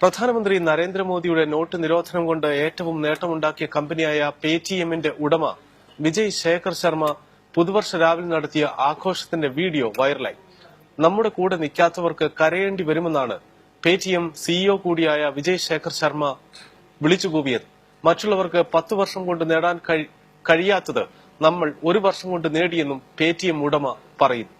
പ്രധാനമന്ത്രി നരേന്ദ്രമോദിയുടെ നോട്ട് നിരോധനം കൊണ്ട് ഏറ്റവും നേട്ടമുണ്ടാക്കിയ കമ്പനിയായ പേടിഎമ്മിന്റെ ഉടമ വിജയ് ശേഖർ ശർമ്മ പുതുവർഷ രാവിലെ നടത്തിയ ആഘോഷത്തിന്റെ വീഡിയോ വൈറലായി. നമ്മുടെ കൂടെ നിൽക്കാത്തവർക്ക് കരയേണ്ടി വരുമെന്നാണ് പേടിഎം സിഇഒ കൂടിയായ വിജയ് ശേഖർ ശർമ്മ വിളിച്ചുകൂവിയത്. മറ്റുള്ളവർക്ക് പത്തു വർഷം കൊണ്ട് നേടാൻ കഴിയാത്തത് നമ്മൾ ഒരു വർഷം കൊണ്ട് നേടിയെന്നും പേടിഎം ഉടമ പറയുന്നു.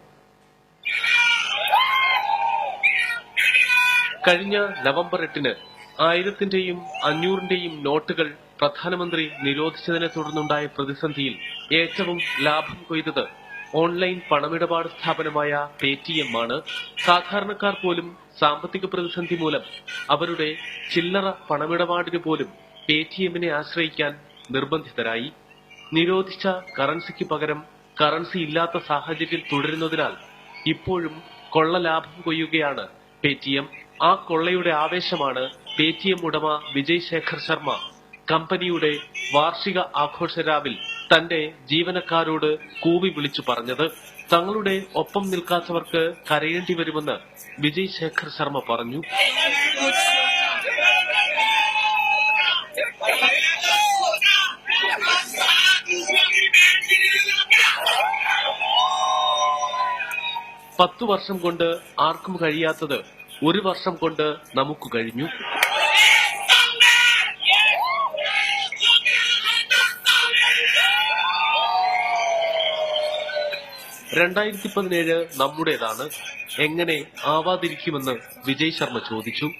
കഴിഞ്ഞ നവംബർ എട്ടിന് ആയിരത്തിന്റെയും അഞ്ഞൂറിന്റെയും നോട്ടുകൾ പ്രധാനമന്ത്രി നിരോധിച്ചതിനെ തുടർന്നുണ്ടായ പ്രതിസന്ധിയിൽ ഏറ്റവും ലാഭം കൊയ്തത് ഓൺലൈൻ പണമിടപാട് സ്ഥാപനമായ പേടിഎം ആണ്. സാധാരണക്കാർ പോലും സാമ്പത്തിക പ്രതിസന്ധി മൂലം അവരുടെ ചില്ലറ പണമിടപാടിന് പോലും പേടിഎമ്മിനെ ആശ്രയിക്കാൻ നിർബന്ധിതരായി. നിരോധിച്ച കറൻസിക്ക് പകരം കറൻസി ഇല്ലാത്ത സാഹചര്യം തുടരുന്നതിനാൽ ഇപ്പോഴും കൊള്ള ലാഭം കൊയ്യുകയാണ് പേടിഎം ആ കൊള്ളയുടെ ആവേശമാണ് പേടിഎം ഉടമ വിജയ് ശേഖർ ശർമ്മ. കമ്പനിയുടെ വാർഷിക ആഘോഷരാവിൽ തന്റെ ജീവനക്കാരോട് കൂവി വിളിച്ചു പറഞ്ഞത്. തങ്ങളുടെ ഒപ്പം നിൽക്കാത്തവർക്ക് കരയേണ്ടി വരുമെന്ന് വിജയ് ശേഖർ ശർമ്മ പറഞ്ഞു. പത്തു വർഷം കൊണ്ട് ആർക്കും കഴിയാത്തത് ഒരു വർഷം കൊണ്ട് നമുക്ക് കഴിഞ്ഞു. രണ്ടായിരത്തി പതിനേഴ് നമ്മുടേതാണ് എങ്ങനെ ആവാതിരിക്കുമെന്ന് വിജയ് ശർമ്മ ചോദിച്ചു.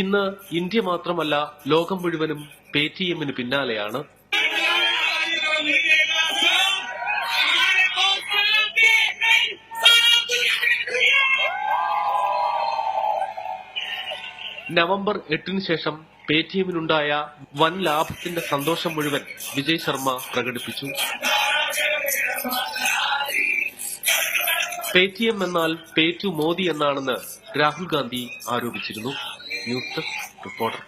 ഇന്ന് ഇന്ത്യ മാത്രമല്ല ലോകം മുഴുവനും പേടിഎമ്മിന് പിന്നാലെയാണ്. നവംബർ എട്ടിന് ശേഷം പേടിഎമ്മിനുണ്ടായ വൻ ലാഭത്തിന്റെ സന്തോഷം മുഴുവൻ വിജയ് ശർമ്മ പ്രകടിപ്പിച്ചു. പേടിഎം എന്നാൽ പേ ടു മോദി എന്നാണെന്ന് രാഹുൽ ഗാന്ധി ആരോപിച്ചിരുന്നു. Use took to Potter.